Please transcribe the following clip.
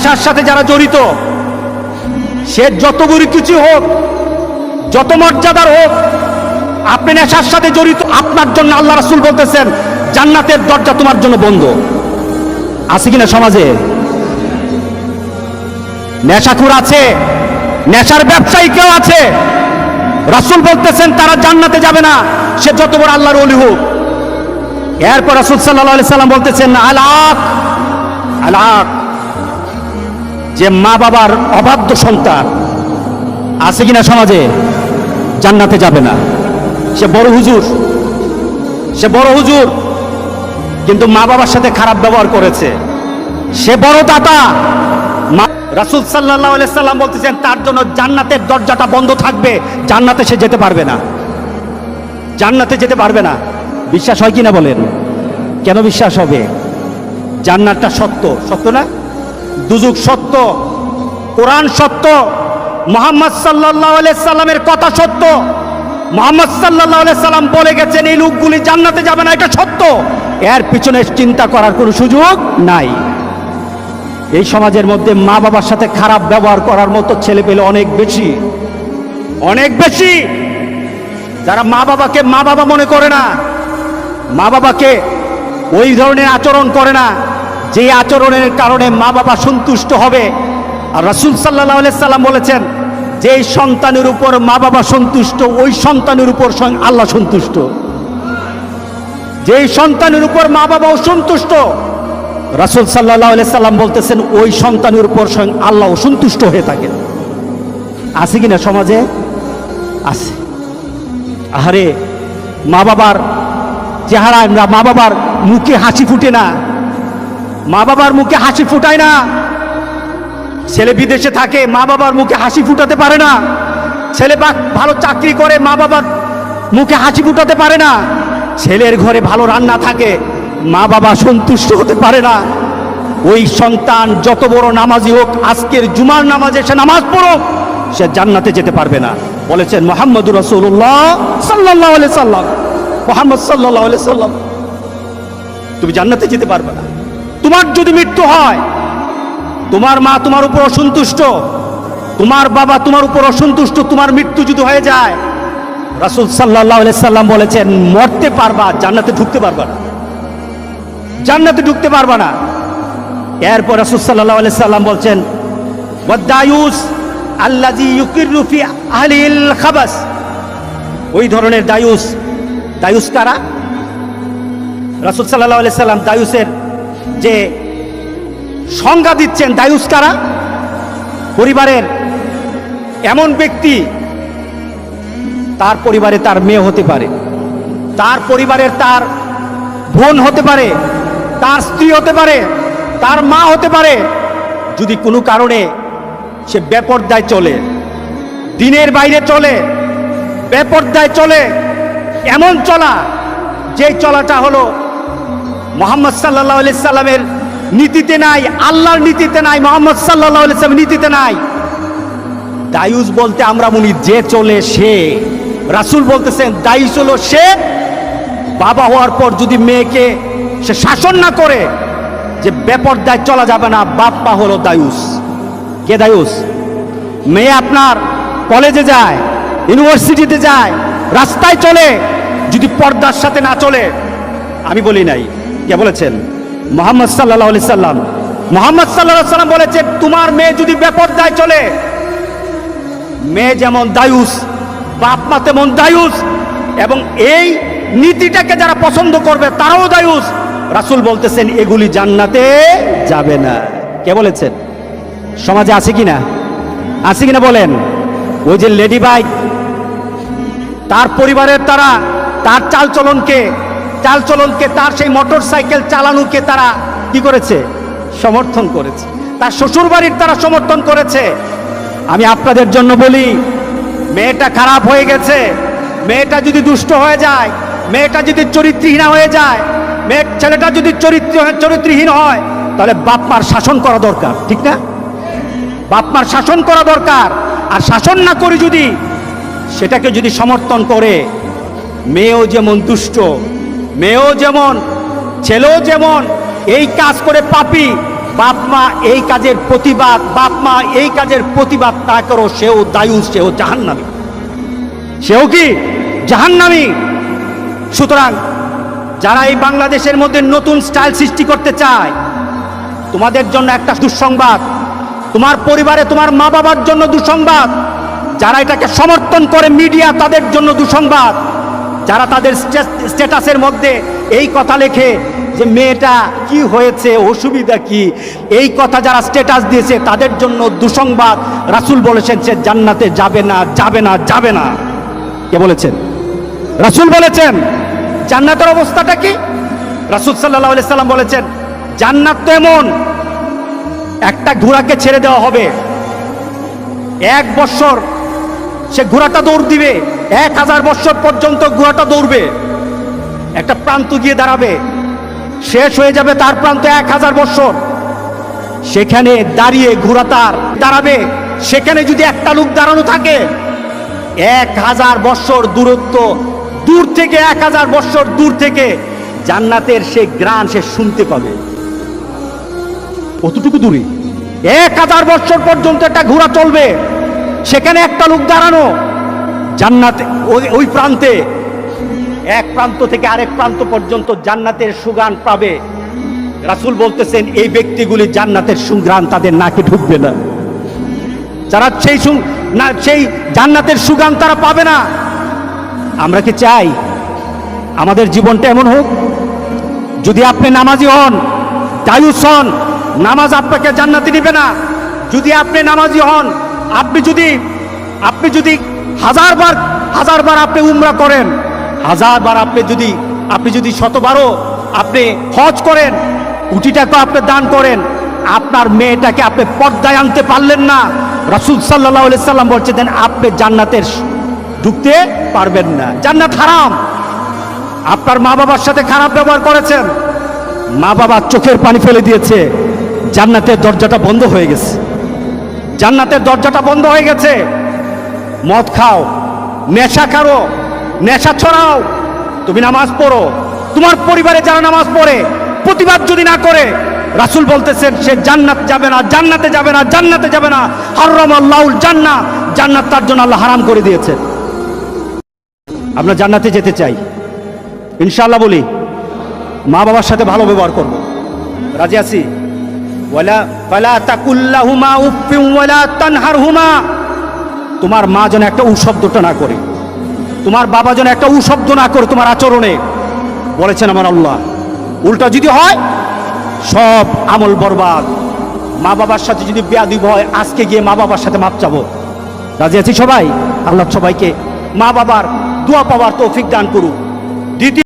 নেশার সাথে যারা জড়িত, সে যত বড় কিছু হোক, যত মর্যাদার হোক, আপনি নেশার সাথে জড়িত, আপনার জন্য আল্লাহ রাসূল বলতেছেন, জান্নাতের দরজা তোমার জন্য বন্ধ। আছে কিনা সমাজে? নেশাখুর আছে, নেশার ব্যবসায়ী কেউ আছে, রাসূল বলতেছেন তারা জান্নাতে যাবে না, সে যত বড় আল্লাহর ওলি হোক। এরপর রাসূল আলাইহি সাল্লাম বলতেছেন আলাক আলাক যে মা বাবার অবাধ্য সন্তান আছে কিনা সমাজে? জান্নাতে যাবে না। সে বড় হুজুর, সে বড় হুজুর, কিন্তু মা বাবার সাথে খারাপ ব্যবহার করেছে। সে বড় দাতা। রাসুল সাল্লাহ সাল্লাম বলতেছেন, তার জন্য জান্নাতের দরজাটা বন্ধ থাকবে। জান্নাতে সে যেতে পারবে না। জান্নাতে যেতে পারবে না। বিশ্বাস হয় কিনা বলেন? কেন বিশ্বাস হবে? জান্নাতটা সত্য। সত্য না? দুজুক সত্য। কোরআন সত্য, মোহাম্মদ সাল্লাহ সাল্লামের কথা সত্য। মোহাম্মদ সাল্লাহ সাল্লাম বলে গেছেন, এই লোকগুলি জান্নাতে যাবে না, এটা সত্য। এর পিছনে চিন্তা করার কোনো সুযোগ নাই। এই সমাজের মধ্যে মা বাবার সাথে খারাপ ব্যবহার করার মতো ছেলে পেলে অনেক বেশি। অনেক বেশি। যারা মা বাবাকে মা বাবা মনে করে না মা বাবাকে ওই ধরনের আচরণ করে না যে আচরণের কারণে মা বাবা সন্তুষ্ট হবে। আর রাসুল সাল্লাহ সাল্লাম বলেছেন, যে সন্তানের উপর মা বাবা সন্তুষ্ট, ওই সন্তানের উপর আল্লাহ সন্তুষ্ট। যেই সন্তানের উপর মা বাবা অসন্তুষ্ট রাসুল সাল্লাহ সাল্লাম বলতেছেন, ওই সন্তানের উপর স্বয়ং আল্লাহ অসন্তুষ্ট হয়ে থাকেন আছে কিনা সমাজে? আছে। আহারে, মা বাবার চেহারা আমরা মা বাবার মুখে হাসি ফুটে না। মা বাবার মুখে হাসি ফুটায় না। ছেলে বিদেশে থাকে মা বাবার মুখে হাসি ফুটাতে পারে না। ছেলে ভালো চাকরি করে মা বাবার মুখে হাসি ফুটাতে পারে না। ছেলের ঘরে ভালো রান্না থাকে মা বাবা সন্তুষ্ট হতে পারে না। ওই সন্তান যত বড় নামাজি হোক, আজকের জুমার নামাজে সে নামাজ পড়ুক, সে জান্নাতে যেতে পারবে না। বলেছেন মোহাম্মদুর রসুল্লাহ সাল্লাহ সাল্লাম। মোহাম্মদ সাল্লাহ সাল্লাম। তুমি জান্নাতে যেতে পারবে না। তোমার যদি মৃত্যু হয়, তোমার মা তোমার উপর অসন্তুষ্ট, তোমার বাবা তোমার উপর অসন্তুষ্ট, তোমার মৃত্যু যদি হয়ে যায়, রাসুল সাল্লাহ সাল্লাম বলেছেন, মরতে পারবা, জান্নাতে ঢুকতে পারবা না। জান্নাতে ঢুকতে পারবা না। এরপর রাসুল সাল্লাহ আলি সাল্লাম বলছেন ওয়াদ্দায়ুস আল্লাজি ইউকিরুফি আহলিল খাবাস। ওই ধরনের দায়ুস দায়ুস কারা? রাসুল সাল্লাহ সাল্লাম দায়ুসের যে সংজ্ঞা দিচ্ছেন দায়ুস কারা পরিবারের এমন ব্যক্তি, তার পরিবারে তার মেয়ে হতে পারে, তার পরিবারের তার বোন হতে পারে, তার স্ত্রী হতে পারে, তার মা হতে পারে, যদি কোনো কারণে সে বেপর্দায় চলে, দিনের বাইরে চলে, বেপর্দায় চলে, এমন চলা, যেই চলাটা হলো মোহাম্মদ সাল্লাহ সাল্লামের নীতিতে নাই, আল্লাহর নীতিতে নাই, মোহাম্মদ সাল্লাহ আলি সাল্লামের নীতিতে নাই। দায়ুস বলতে আমরা মনি যে চলে সে। রাসুল বলতেছেন দায়ুস হলো সে বাবা হওয়ার পর যদি মেয়েকে সে শাসন না করে, যে বেপরদায় চলা যাবে না, বাপ্পা হলো দায়ুস কে দায়ুস মেয়ে আপনার কলেজে যায়, ইউনিভার্সিটিতে যায়, রাস্তায় চলে, যদি পর্দার সাথে না চলে, আমি বলি নাই। কে বলেছেন? মোহাম্মদ সাল্লাহ আলি সাল্লাম। মোহাম্মদ সাল্লাহ সাল্লাম বলেছে তোমার মেয়ে যদি বেপরদায় চলে, মেয়ে যেমন দায়ুস, বাপ মা তেমন দায়ুস, এবং এই নীতিটাকে যারা পছন্দ করবে, তারাও দায়ুস। রাসুল বলতেছেন, এগুলি জান্নাতে যাবে না। কে বলেছেন? সমাজে আছে কিনা? আছে কিনা বলেন? ওই যে লেডি বাইক, তার পরিবারের তারা, তার চালচলনকে চালচলনকে, তার সেই মোটর সাইকেল চালানোকে তারা কি করেছে? সমর্থন করেছে। তার শ্বশুর বাড়ির তারা সমর্থন করেছে। আমি আপনাদের জন্য বলি, মেয়েটা খারাপ হয়ে গেছে। মেয়েটা যদি দুষ্ট হয়ে যায়, মেয়েটা যদি চরিত্রহীনা হয়ে যায় মেয়ে ছেলেটা যদি চরিত্র, চরিত্রহীন হয়, তাহলে বাপ মার শাসন করা দরকার, ঠিক না? বাপ মার শাসন করা দরকার। আর শাসন না করে যদি সেটাকে যদি সমর্থন করে, মেয়েও যেমন দুষ্ট মেয়েও যেমন, ছেলেও যেমন, এই কাজ করে পাপি, বাপ মা এই কাজের প্রতিবাদ, বাপ মা এই কাজের প্রতিবাদ না করো, সেও দায়ুস সেও জাহান্নামী। সেও কি জাহান্নামী? সুতরাং যারা এই বাংলাদেশের মধ্যে নতুন স্টাইল সৃষ্টি করতে চায়, তোমাদের জন্য একটা দুঃসংবাদ, তোমার পরিবারে তোমার মা বাবার জন্য দুঃসংবাদ, যারা এটাকে সমর্থন করে মিডিয়া তাদের জন্য দুঃসংবাদ যারা তাদের স্ট্যাটাসের মধ্যে এই কথা লেখে যে মেয়েটা কি হয়েছে, অসুবিধা কি, এই কথা যারা স্ট্যাটাস দিয়েছে তাদের জন্য দুঃসংবাদ। রাসূল বলেছেন, সে জান্নাতে যাবে না যাবে না যাবে না। কে বলেছেন? রাসূল বলেছেন, জান্নাতের অবস্থাটা কি? রাসূল আলাইহি সাল্লাম বলেছেন, জান্নাত তো এমন, একটা ঘোড়াকে ছেড়ে দেওয়া হবে। এক বছর সে ঘোড়াটা দৌড় দিবে এক হাজার বছর পর্যন্ত ঘোড়াটা দৌড়বে। একটা প্রান্ত গিয়ে দাঁড়াবে। শেষ হয়ে যাবে তার প্রান্ত এক হাজার বছর সেখানে দাঁড়িয়ে ঘোড়া তার দাঁড়াবে। সেখানে যদি একটা লোক দাঁড়ানো থাকে এক হাজার বছর দূরত্ব দূর থেকে এক হাজার বছর দূর থেকে জান্নাতের সে গ্রান সে শুনতে পাবে। কতটুকু দূরে? এক হাজার বছর পর্যন্ত একটা ঘোড়া চলবে। সেখানে একটা লোক দাঁড়ানো। জান্নাতে, ওই প্রান্তে, এক প্রান্ত থেকে আরেক প্রান্ত পর্যন্ত জান্নাতের সুগান পাবে। রাসূল বলতেছেন, এই ব্যক্তিগুলি জান্নাতের সুগ্রাণ তাদের নাকে ঢুকবে না। যারা সেই না, সেই জান্নাতের সুগান তারা পাবে না। আমরা কি চাই আমাদের জীবনটা এমন হোক? যদি আপনি নামাজি হন, দায়ুস হন, নামাজ আপনাকে জান্নাতে নিবে না। যদি আপনি নামাজি হন, আপনি যদি আপনি যদি হাজারবার হাজারবার আপনি উমরা করেন হাজারবার আপনি যদি আপনি যদি শতবারও আপনি হজ করেন কোটি টাকা আপনি দান করেন, আপনার মেয়েটাকে আপনি পর্দায় আনতে পারলেন না। রাসূল সাল্লাহ সাল্লাম বলছেন আপনি জান্নাতের ঢুকতে পারবেন না। জান্নাত হারাম। আপনার মা বাবার সাথে খারাপ ব্যবহার করেছেন। মা বাবা চোখের পানি ফেলে দিয়েছে। জান্নাতের দরজাটা বন্ধ হয়ে গেছে। জান্নাতের দরজাটা বন্ধ হয়ে গেছে। মদ খাও, নেশা খারো, নেশা ছড়াও, তুমি নামাজ পড়ো। তোমার পরিবারে যারা নামাজ পড়ে, প্রতিবাদ যদি না করে, রাসূল বলতেছেন, সে জান্নাত যাবে না, জান্নাতে যাবে না, জান্নাতে যাবে না। হারাম আল্লাহুল জান্নাহ, জান্নাত তার জন্য আল্লাহ হারাম করে দিয়েছে। আমরা জান্নাতে যেতে চাই। ইনশাল্লাহ বলি, মা বাবার সাথে ভালো ব্যবহার করব। রাজি আছি? ওয়ালা, ফালা তাকুল্লাহুমা উফফিন ওয়ালা তানহারহুমা। তোমার মা যেন একটা উ শব্দটা না করে। তোমার বাবা যেন একটা উ শব্দ না করে তোমার আচরণে। বলেছেন আমার আল্লাহ, উল্টা যদি হয়, সব আমল বরবাদ। মা বাবার সাথে যদি বেয়াদিব হয়, আজকে গিয়ে মা বাবার সাথে মাপ চাবো। রাজি আছি সবাই? আল্লাহ সবাইকে মা বাবার দোয়া পাওয়ার তৌফিক দান করুক। দ্বিতীয়